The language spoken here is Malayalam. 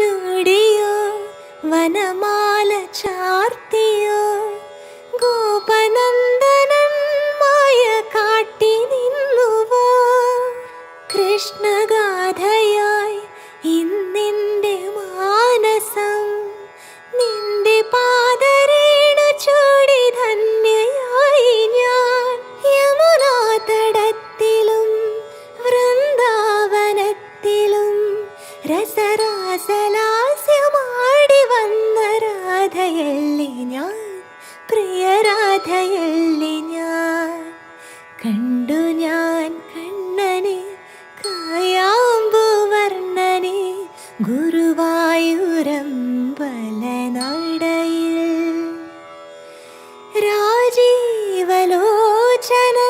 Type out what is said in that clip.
ചൂടിയോ വനമാല ചാർത്തിയോ ഗോപനന്ദനൻ മായ കാട്ടി നിന്നുവോ? കൃഷ്ണഗാഥയായി ഇന്നിന്റെ മാനസം നിന്റെ പാദരേണു ചൂടി ധന്യയായി ഞാൻ. യമുനാ തടത്തിലും വൃന്ദാവനത്തിലും രസരാസലാസ്യമാടി വന്ന രാധയല്ലി ഞാൻ? പ്രിയ രാധയല്ലി ഞാൻ? കണ്ടു ഞാൻ കണ്ണനെ കായാമ്പുവർണനെ ഗുരുവായൂരമ്പലനടയിൽ രാജീവലോചനൻ